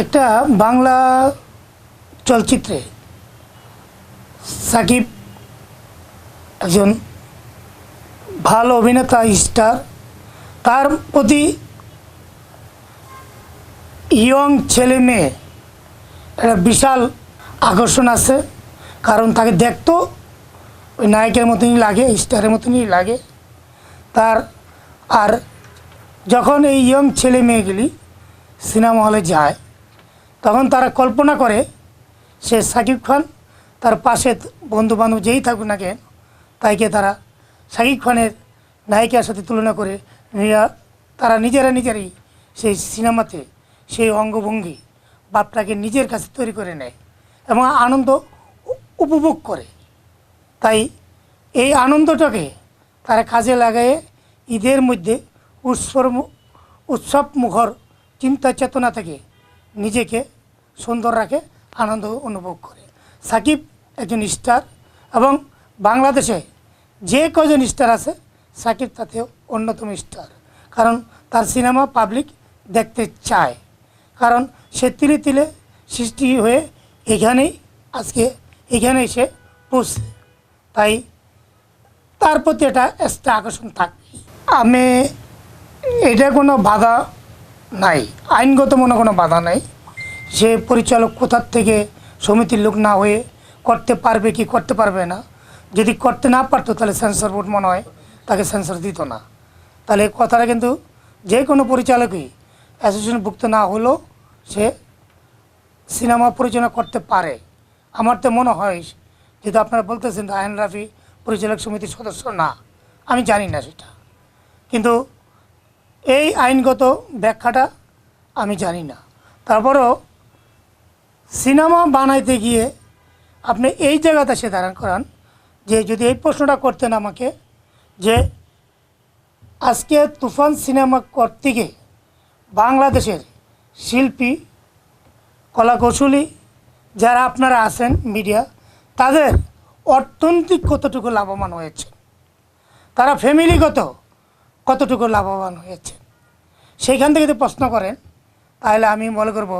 একটা বাংলা চলচ্চিত্রে সাকিব একজন ভালো অভিনেতা, স্টার। তার প্রতি ইয়ং ছেলে মেয়ে, একটা বিশাল আকর্ষণ আছে। কারণ তাকে দেখতো ওই নায়কের মতনই লাগে, স্টারের মতনই লাগে। তার আর যখন এই ইয়ং ছেলে মেয়েগুলি সিনেমা হলে যায় তখন তারা কল্পনা করে, সে সাকিব খান তার পাশে বন্ধু বান্ধব যেই থাকুক না কেন, তাইকে তারা, সাকিব খানের নায়িকার সাথে তুলনা করে তারা নিজেরা নিজেরাই সেই সিনেমাতে সেই অঙ্গভঙ্গি, বাপটাকে নিজের কাছে তৈরি করে নেয় এবং আনন্দ উপভোগ করে। তাই এই আনন্দটাকে তারা কাজে লাগায়ে ঈদের মধ্যে উৎসর উৎসব মুখর চিন্তা চেতনা থেকে নিজেকে সুন্দর রাখে, আনন্দ অনুভব করে। সাকিব একজন স্টার এবং বাংলাদেশে যে কজন স্টার আছে, সাকিব তাতেও অন্যতম স্টার কারণ তার সিনেমা পাবলিক দেখতে চায়। কারণ সে তিলে তিলে সৃষ্টি হয়ে এখানেই, আজকে এখানে এসে পৌঁছে। তাই তার প্রতি এটা একটা আকর্ষণ থাকবে আমি, এটা কোনো বাধা নাই। আইনগত মনে কোনো বাধা নাই। সে পরিচালক কোথার থেকে সমিতির লোক না হয়ে করতে পারবে কি করতে পারবে না, যদি করতে না পারতো তাহলে সেন্সর বোর্ড মনে হয় তাকে সেন্সর দিত না। তাহলে কথাটা কিন্তু যে কোনো পরিচালকই অ্যাসোসিয়েশনভুক্ত না হলেও সে সিনেমা পরিচালনা করতে পারে। আমার তো মনে হয় যেহেতু আপনারা বলতেছেন আয়ন রাফি পরিচালক সমিতির সদস্য না, আমি জানি না সেটা। কিন্তু এই আইনগত ব্যাখ্যাটা আমি জানি না। তারপরও সিনেমা বানাইতে গিয়ে আপনি এই জায়গাতে সে দাঁড়ান করান যে যদি এই প্রশ্নটা করতেন আমাকে যে আজকে তুফান সিনেমা করতে গিয়ে বাংলাদেশের শিল্পী কলাকৌশলী যারা আপনারা আছেন মিডিয়া, তাদের অর্থনৈতিক কতটুকু লাভবান হয়েছে? তারা ফ্যামিলিগত কতটুকু লাভবান হয়েছে? সেইখান থেকে যদি প্রশ্ন করেন, তাহলে আমি মনে করব,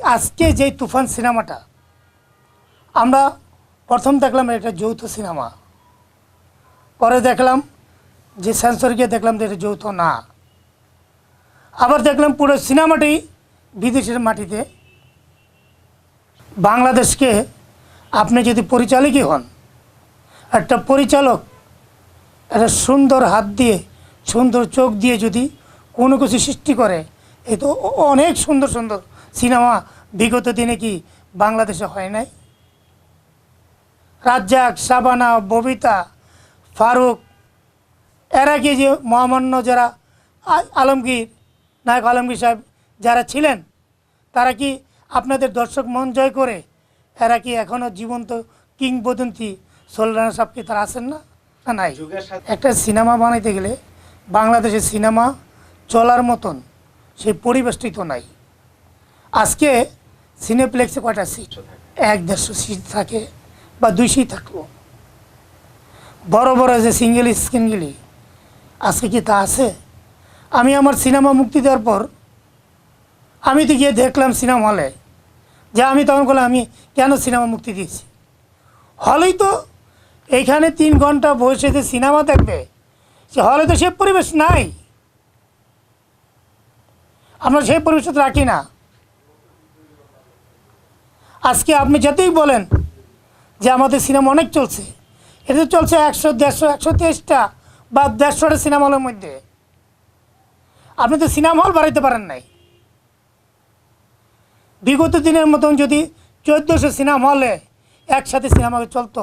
আজকে যেই তুফান সিনেমাটা, আমরা প্রথম দেখলাম এটা যৌথ সিনেমা। পরে দেখলাম যে সেন্সর গিয়ে দেখলাম যে এটা যৌথ না। আবার দেখলাম পুরো সিনেমাটি বিদেশের মাটিতে। বাংলাদেশকে আপনি যদি পরিচালকই হন, একটা পরিচালক, একটা সুন্দর হাত দিয়ে সুন্দর চোখ দিয়ে যদি কোনো কিছু সৃষ্টি করে এ তো অনেক সুন্দর সুন্দর সিনেমা বিগত দিনে কি বাংলাদেশে হয় নাই? রাজ্জাক শাবানা ববিতা ফারুক এরা কি যে মহামান্য যারা আলমগীর নায়ক আলমগীর সাহেব যারা ছিলেন তারা কি আপনাদের দর্শক মন জয় করে এরা কি এখনও জীবন্ত কিংবদন্তি সোলরানা সাহেব কি তারা আছেন না? না নাই। একটা সিনেমা বানাইতে গেলে বাংলাদেশের সিনেমা চলার মতন সেই পরিবেশটি তো নাই। আজকে সিনেপ্লেক্সে কয়টা সিট এক, দেড়শো সিট থাকে বা দুই সিট থাকল। বড় বড় যে সিঙ্গেল স্ক্রিনগুলি আজকে কি তা আছে? আমি আমার সিনেমা মুক্তি দেওয়ার পর আমি তো গিয়ে দেখলাম সিনেমা হলে। যে আমি তখন বললাম, আমি কেন সিনেমা মুক্তি দিয়েছি? হলেই তো এইখানে তিন ঘণ্টা বসে যে সিনেমা দেখবে হলে তো সে পরিবেশ নাই। আমরা সেই পরিবেশ রাখি না। আজকে আপনি যতই বলেন যে আমাদের সিনেমা অনেক চলছে, এটা তো চলছে একশো, দেড়শো, একশো তেইশটা বা দেড়শোটা সিনেমা হলের মধ্যে। আপনি তো সিনেমা হল বাড়াইতে পারেন নাই। বিগত দিনের মতন যদি চোদ্দোশো সিনেমা হলে একসাথে সিনেমা চলতো,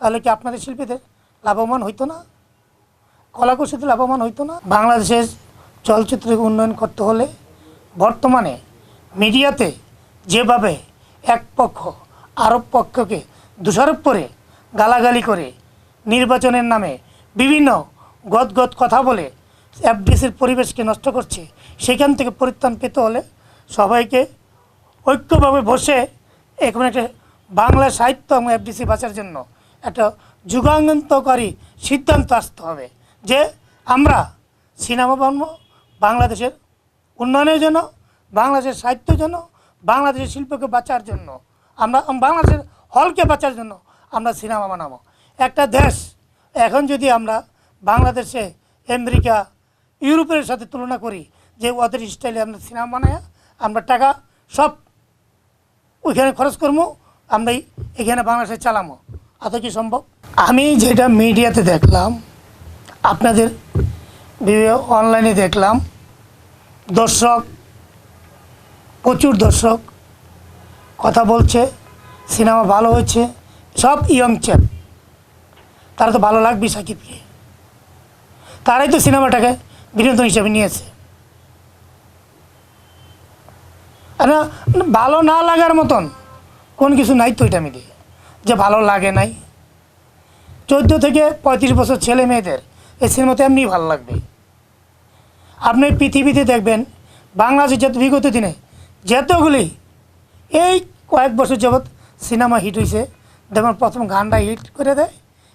তাহলে কি আপনাদের শিল্পীদের লাভবান হইতো না? কলাকুশলীতে লাভবান হইতো না। বাংলাদেশের চলচ্চিত্রকে উন্নয়ন করতে হলে বর্তমানে মিডিয়াতে যেভাবে এক পক্ষ আরব পক্ষকে দোষারোপ করে, গালাগালি করে, নির্বাচনের নামে বিভিন্ন গদগদ কথা বলে, এফডিসির পরিবেশকে নষ্ট করছে, সেখান থেকে পরিত্রাণ পেতে হলে সবাইকে ঐক্যভাবে বসে এখন একটা বাংলা সাহিত্য এবং এফডিসি বাঁচার জন্য একটা যুগান্তকারী সিদ্ধান্ত আসতে হবে। যে আমরা সিনেমা বানব বাংলাদেশের উন্নয়নের জন্য, বাংলাদেশের সাহিত্যের জন্য, বাংলাদেশের শিল্পকে বাঁচার জন্য, আমরা বাংলাদেশের হলকে বাঁচার জন্য আমরা সিনেমা বানাবো। একটা দেশ এখন যদি আমরা বাংলাদেশে, আমেরিকা, ইউরোপের সাথে তুলনা করি, যে ওদের স্টাইলে আমরা সিনেমা বানাই আমরা টাকা সব ওইখানে খরচ করব আমরা এখানে বাংলাদেশে চালামো এত কি সম্ভব? আমি যেটা মিডিয়াতে দেখলাম আপনাদের বিভিন্ন অনলাইনে দেখলাম। দর্শক, প্রচুর দর্শক কথা বলছে, সিনেমা ভালো হয়েছে, সব ইয়ং চ্যাপ তারা তো ভালো লাগবে সাকিবকে তারাই তো সিনেমাটাকে বিনোদন হিসেবে নিয়েছে। না, ভালো না লাগার মতন কোন কিছু নাই তো এটা মিলিয়ে। যে ভালো লাগে নাই। চোদ্দ থেকে পঁয়ত্রিশ বছর ছেলে মেয়েদের এই সিনেমাতে এমনি ভালো লাগবে। আপনি পৃথিবীতে দেখবেন, বাংলাদেশের যত বিগত দিনে যতগুলি, এই কয়েক বছর যাবৎ সিনেমা হিট হয়েছে যেমন প্রথম গানটা হিট করে দেয়,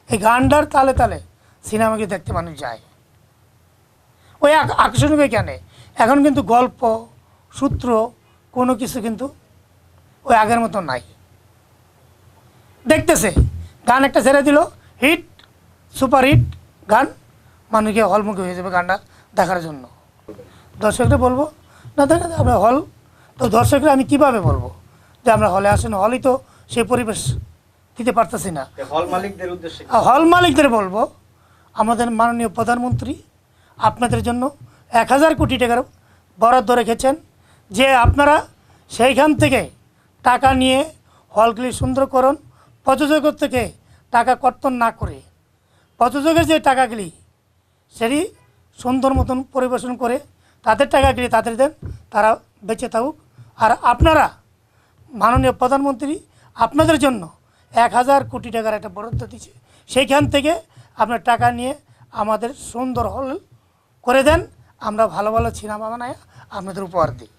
এই গানটার তালে তালে সিনেমাকে দেখতে মানুষ যায়। ওই আক- আকর্ষণীয় কেন? এখন কিন্তু গল্প, সূত্র, কোনো কিছু কিন্তু ওই আগের মতো নাই। দেখতেছে, গান একটা ছেড়ে দিল, হিট সুপার হিট গান। মানুষকে হলমুখী হয়ে যাবে গানটা দেখার জন্য। দর্শকরা বলব না দেখে আমরা হল তো দর্শকরা আমি কীভাবে বলব? যে আমরা হলে আসেন হলই তো সেই পরিবেশ দিতে পারতেছি না। হল মালিকদের উদ্দেশ্যে হল মালিকদের বলব আমাদের মাননীয় প্রধানমন্ত্রী আপনাদের জন্য এক হাজার কোটি টাকার বরাদ্দ রেখেছেন। যে আপনারা সেইখান থেকে টাকা নিয়ে হলগুলি সুন্দরকরণ প্রযোজকের থেকে টাকা কর্তন না করে প্রযোজকের যে টাকাগুলি সেটি সুন্দর মতন পরিবেশন করে তাদের টাকা কেটে তাদের দেন, তারা বেঁচে থাকুক। আর আপনারা, মাননীয় প্রধানমন্ত্রী, আপনাদের জন্য এক হাজার কোটি টাকার একটা বরাদ্দ দিচ্ছে। সেইখান থেকে আপনার টাকা নিয়ে আমাদের সুন্দর হল করে দেন। আমরা ভালো ভালো সিনেমা বানায় আপনাদের উপহার দিই।